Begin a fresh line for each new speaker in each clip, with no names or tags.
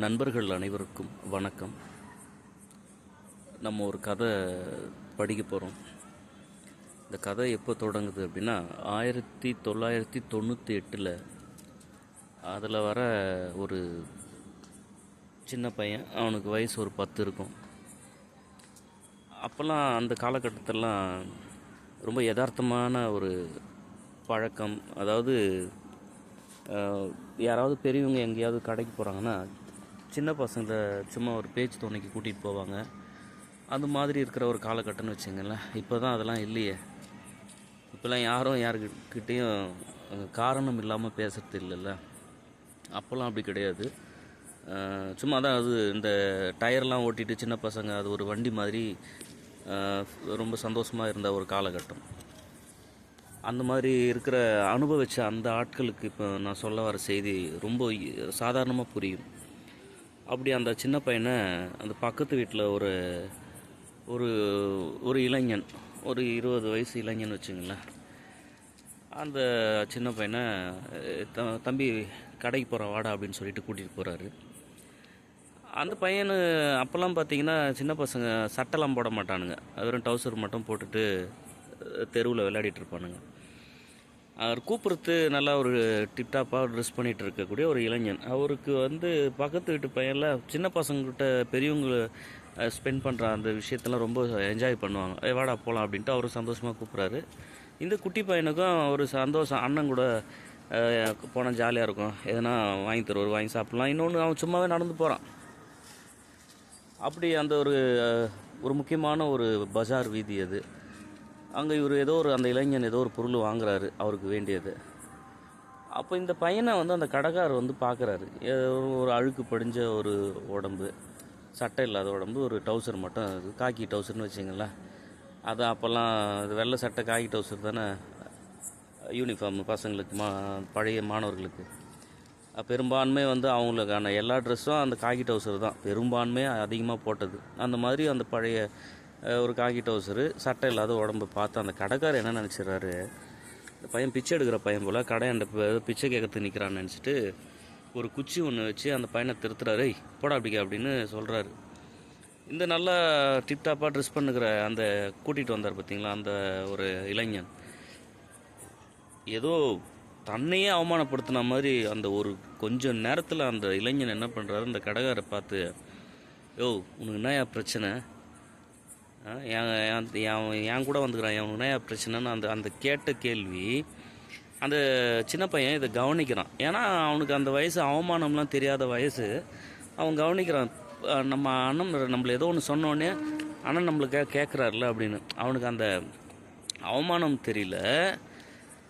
நண்பர்கள் அனைவருக்கும் வணக்கம். நம்ம ஒரு கதை படிக்க போகிறோம் இந்த கதை எப்போ தொடங்குது அப்படின்னா ஆயிரத்தி தொள்ளாயிரத்தி தொண்ணூற்றி எட்டில் அதில் வர ஒரு சின்ன பையன் அவனுக்கு வயசு ஒரு பத்து இருக்கும். அப்போல்லாம் அந்த காலகட்டத்திலலாம் ரொம்ப யதார்த்தமான ஒரு பழக்கம். அதாவது யாராவது பெரியவங்க எங்கேயாவது கடைக்கு போகிறாங்கன்னா சின்ன பசங்களை சும்மா ஒரு பேச்சு துணைக்கு கூட்டிகிட்டு போவாங்க. அது மாதிரி இருக்கிற ஒரு காலகட்டம்னு வச்சுங்களேன் இப்போ தான் அதெல்லாம் இல்லையே. இப்போல்லாம் யாரும் யாருக்கிட்டேயும் காரணம் இல்லாமல் பேசுகிறது இல்லைல்ல. அப்போல்லாம் அப்படி கிடையாது. சும்மா தான் அது இந்த டயர்லாம் ஓட்டிட்டு சின்ன பசங்க அது ஒரு வண்டி மாதிரி ரொம்ப சந்தோஷமாக இருந்த ஒரு காலகட்டம். அந்த மாதிரி இருக்கிற அனுபவிச்ச அந்த ஆட்களுக்கு இப்போ நான் சொல்ல வர செய்தி ரொம்ப சாதாரணமாக புரியும். அப்படி அந்த சின்ன பையனை அந்த பக்கத்து வீட்டில் ஒரு ஒரு ஒரு இளைஞன் ஒரு இருபது வயசு இளைஞன் வச்சுங்களேன். அந்த சின்ன பையனை த- தம்பி கடைக்கு போகிற வாடா அப்படின்னு சொல்லிட்டு கூட்டிகிட்டு போகிறாரு. அந்த பையனு அப்போல்லாம் பார்த்தீங்கன்னா சின்ன பசங்க சட்டைலாம் போட மாட்டானுங்க. வெறும் டவுசர் மட்டும் போட்டுட்டு தெருவில் விளையாடிட்டு இருப்பானுங்க. அவர் கூப்பிட்றது நல்லா ஒரு டிப்டாப்பாக ட்ரெஸ் பண்ணிகிட்டு இருக்கக்கூடிய ஒரு இளைஞன். அவருக்கு வந்து பக்கத்து வீட்டு பையனில் சின்ன பசங்கக்கிட்ட பெரியவங்க ஸ்பெண்ட் பண்ணுற அந்த விஷயத்தெல்லாம் ரொம்ப என்ஜாய் பண்ணுவாங்க. வாடா போகலாம் அப்படின்ட்டு அவர் சந்தோஷமாக கூப்பிட்றாரு. இந்த குட்டி பையனுக்கும் ஒரு சந்தோஷம். அண்ணன் கூட போனால் ஜாலியாக இருக்கும். எதனா வாங்கி தருவார் வாங்கி சாப்பிட்லாம். இன்னொன்று அவன் சும்மாவே நடந்து போகிறான் அப்படி அந்த ஒரு ஒரு முக்கியமான ஒரு பஜார் வீதி அது. அங்கே இவர் ஏதோ ஒரு அந்த இளைஞன் ஏதோ ஒரு பொருள் வாங்குறாரு அவருக்கு வேண்டியது. அப்போ இந்த பையனை வந்து அந்த கடைக்காரர் வந்து பார்க்குறாரு ஒரு அழுக்கு படிஞ்ச ஒரு உடம்பு சட்டை இல்லாத உடம்பு ஒரு டவுசர் மட்டும் காக்கி டவுசர்னு வச்சுங்களேன் அது அப்போல்லாம் அது வெள்ளை சட்டை காக்கி டவுசர் தானே யூனிஃபார்ம் பசங்களுக்கு மா பழைய மாணவர்களுக்கு. பெரும்பான்மை வந்து அவங்களுக்கான எல்லா ட்ரெஸ்ஸும் அந்த காக்கி டவுசர் தான். பெரும்பான்மை அதிகமாக போட்டது. அந்த மாதிரி அந்த பழைய ஒரு காக்கி டவுசரு சட்டை இல்லாத உடம்பு பார்த்து அந்த கடைக்காரர் என்ன நினச்சிடுறாரு? இந்த பையன் பிச்சை எடுக்கிற பையன் போல் கடை அந்த பிச்சை கேட்கறதுக்கு நிற்கிறான்னு நினச்சிட்டு ஒரு குச்சி ஒன்று வச்சு அந்த பையனை திருத்துறாரு. போடா அப்படிக்க அப்படின்னு சொல்கிறாரு இந்த நல்லா டிப்டாப்பாக ட்ரெஸ் பண்ணுகிற அந்த கூட்டிகிட்டு வந்தார் பார்த்தீங்களா அந்த ஒரு இளைஞன். ஏதோ தன்னையே அவமானப்படுத்தின மாதிரி அந்த ஒரு கொஞ்சம் நேரத்தில் அந்த இளைஞன் என்ன பண்ணுறாரு அந்த கடைக்காரை பார்த்து யோ உனக்கு என்னயா பிரச்சனை? என் என் என் கூட வந்துக்கிறான். என் பிரச்சனைன்னு அந்த அந்த கேட்ட கேள்வி அந்த சின்ன பையன் இதை கவனிக்கிறான். ஏன்னா அவனுக்கு அந்த வயசு அவமானம்லாம் தெரியாத வயசு. அவன் கவனிக்கிறான் நம்ம அண்ணன் நம்மள ஏதோ ஒன்று சொன்னோடனே அண்ணன் நம்மளுக்கு கேட்குறாருல அப்படின்னு. அவனுக்கு அந்த அவமானம் தெரியல.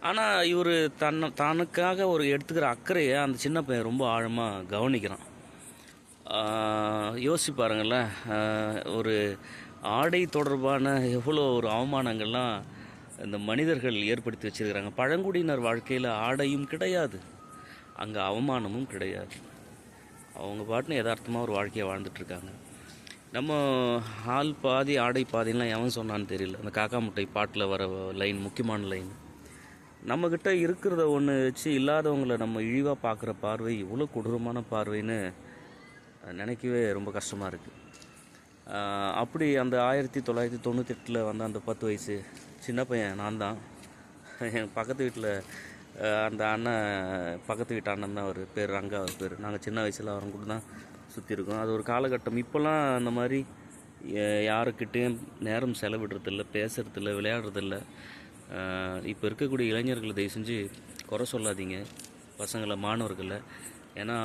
ஆனால் இவர் தன்னை தனக்காக ஒரு எடுத்துக்கிற அக்கறையை அந்த சின்ன பையன் ரொம்ப ஆழமாக கவனிக்கிறான். ஆஹ் யோசிச்சு பாருங்களேன். ஒரு ஆடை தொடர்பான எவ்வளோ ஒரு அவமானங்கள்லாம் இந்த மனிதர்கள் ஏற்படுத்தி வச்சிருக்கிறாங்க. பழங்குடியினர் வாழ்க்கையில் ஆடையும் கிடையாது. அங்கே அவமானமும் கிடையாது. அவங்க பாட்டுன்னு யதார்த்தமாக ஒரு வாழ்க்கையை வாழ்ந்துட்டுருக்காங்க நம்ம ஆள் பாதி ஆடை பாதிலாம் எவன் சொன்னான்னு தெரியல. அந்த காக்கா முட்டை பாட்டில் வர லைன் முக்கியமான லைன் நம்மக்கிட்ட இருக்கிறத ஒன்று வச்சு இல்லாதவங்கள நம்ம இழிவாக பார்க்குற பார்வை இவ்வளோ கொடூரமான பார்வைன்னு நினைக்கவே ரொம்ப கஷ்டமாக இருக்குது அப்படி அந்த ஆயிரத்தி தொள்ளாயிரத்தி தொண்ணூத்தெட்டில் வந்த அந்த பத்து வயசு சின்ன பையன் நான் தான். என் பக்கத்து வீட்டில் அந்த அண்ணன் பக்கத்து வீட்டு அண்ணன் தான் அவர். பேர் ரங்கா அவர் பேர். நாங்கள் சின்ன வயசில் அவங்க கூட தான் சுற்றி இருக்கோம். அது ஒரு காலகட்டம். இப்போல்லாம் அந்த மாதிரி யாருக்கிட்டேயும் நேரம் செலவிடுறதில்ல பேசுகிறதில்ல விளையாடுறதில்ல. இப்போ இருக்கக்கூடிய இளைஞர்களை தயவு செஞ்சு குறை சொல்லாதீங்க. பசங்களை மாணவர்களை. ஏன்னா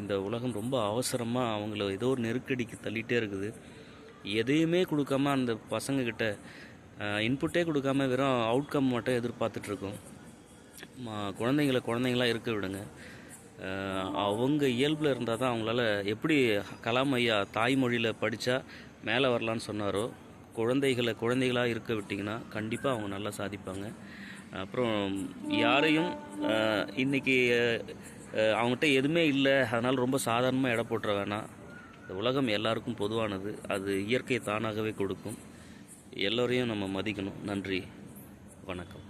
இந்த உலகம் ரொம்ப அவசரமாக அவங்கள ஏதோ ஒரு நெருக்கடிக்கு தள்ளிகிட்டே இருக்குது. எதையுமே கொடுக்காம அந்த பசங்கக்கிட்ட இன்புட்டே கொடுக்காம வெறும் அவுட்கம் மட்டும் எதிர்பார்த்துட்ருக்கோம். குழந்தைங்கள குழந்தைங்களா இருக்க விடுங்க. அவங்க இயல்பில் இருந்தால் தான் அவங்களால எப்படி கலாம் ஐயா தாய்மொழியில் படித்தா மேலே வரலான்னு சொன்னாரோ குழந்தைகளை குழந்தைகளாக இருக்க விட்டிங்கன்னா கண்டிப்பாக அவங்க நல்லா சாதிப்பாங்க. அப்புறம் யாரையும் இன்றைக்கி அவங்ககிட்ட எதுவுமே இல்லை அதனால் ரொம்ப சாதாரணமாக எடை போட்டுற வேணாம். இந்த உலகம் எல்லாருக்கும் பொதுவானது. அது இயற்கை தானாகவே கொடுக்கும். எல்லோரையும் நம்ம மதிக்கணும். நன்றி. வணக்கம்.